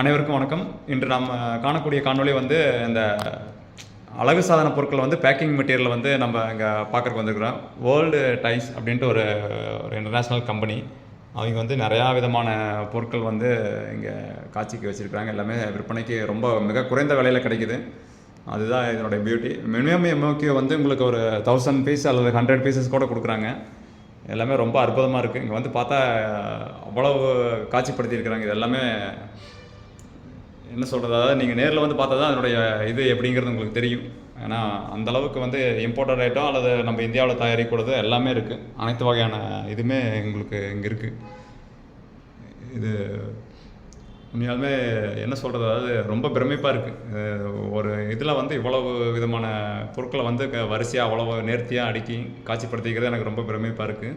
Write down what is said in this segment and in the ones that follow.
அனைவருக்கும் வணக்கம். இன்று நாம் காணக்கூடிய காணொளி வந்து இந்த அழகு சாதன பொருட்கள் வந்து பேக்கிங் மெட்டீரியல் வந்து நம்ம இங்கே பார்க்குறக்கு வந்திருக்கிறோம். வேர்ல்டு டைஸ் அப்படின்ட்டு ஒரு ஒரு இன்டர்நேஷ்னல் கம்பெனி அவங்க வந்து நிறையா விதமான பொருட்கள் வந்து இங்கே காட்சிக்கு வச்சுருக்குறாங்க. எல்லாமே விற்பனைக்கு ரொம்ப மிக குறைந்த விலையில் கிடைக்குது. அதுதான் இதனுடைய பியூட்டி மினிமம் எம்ஓக்கியூ வந்து உங்களுக்கு ஒரு தௌசண்ட் பீஸ் அல்லது ஹண்ட்ரட் பீசஸ் கூட கொடுக்குறாங்க. எல்லாமே ரொம்ப அற்புதமாக இருக்குது இங்கே வந்து பார்த்தா அவ்வளவு காட்சிப்படுத்தியிருக்கிறாங்க. இது எல்லாமே என்ன சொல்கிறது அதாவது நீங்கள் நேரில் வந்து பார்த்தா தான் அதனுடைய இது எப்படிங்கிறது உங்களுக்கு தெரியும். ஏன்னா அந்தளவுக்கு வந்து இம்போர்ட்டட் ஐட்டம் அல்லது நம்ம இந்தியாவில் தயாரிக்கூடது எல்லாமே இருக்குது அனைத்து வகையான இதுவுமே எங்களுக்கு இங்கே இருக்குது இது உண்மையாலுமே என்ன சொல்கிறது அதாவது ரொம்ப பிரமிப்பாக இருக்குது ஒரு இதில் வந்து இவ்வளவு விதமான பொருட்களை வந்து வரிசையாக அவ்வளவு நேர்த்தியாக அடுக்கி காட்சிப்படுத்திக்கிறது எனக்கு ரொம்ப பிரமிப்பாக இருக்குது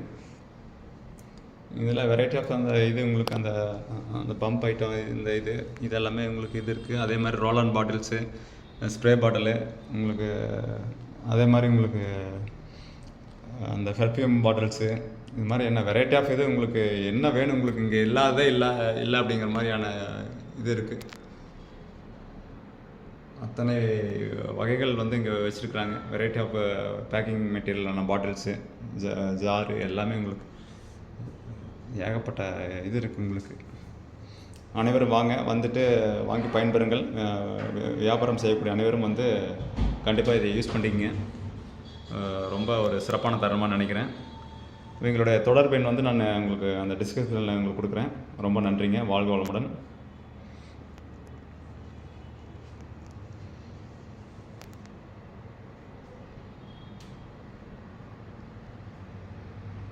இதில் வெரைட்டி ஆஃப் அந்த இது உங்களுக்கு அந்த அந்த பம்ப் ஐட்டம் இந்த இது இதெல்லாமே உங்களுக்கு இது இருக்குது அதே மாதிரி ரோலன் பாட்டில்ஸு ஸ்ப்ரே பாட்டிலு உங்களுக்கு அதே மாதிரி உங்களுக்கு அந்த பெர்ஃப்யூம் பாட்டில்ஸு இது மாதிரி என்ன வெரைட்டி ஆஃப் இது உங்களுக்கு என்ன வேணும் உங்களுக்கு இங்கே இல்லாததே இல்லை இல்லை அப்படிங்கிற மாதிரியான இது இருக்குது அத்தனை வகைகள் வந்து இங்கே வச்சுருக்குறாங்க. வெரைட்டி ஆஃப் பேக்கிங் மெட்டீரியலான பாட்டில்ஸு ஜாரு எல்லாமே உங்களுக்கு ஏகப்பட்ட இது இருக்குது உங்களுக்கு. அனைவரும் வாங்க வந்துட்டு வாங்கி பயன்பெறுங்கள். வியாபாரம் செய்யக்கூடிய அனைவரும் வந்து கண்டிப்பாக இதை யூஸ் பண்ணிக்கிங்க. ரொம்ப ஒரு சிறப்பான தரமாக நினைக்கிறேன். இவங்களுடைய தொடர்பு எண் வந்து நான் உங்களுக்கு அந்த டிஸ்கிரிப்ஷனில் உங்களுக்கு கொடுக்குறேன். ரொம்ப நன்றிங்க. வாழ்க வளமுடன்.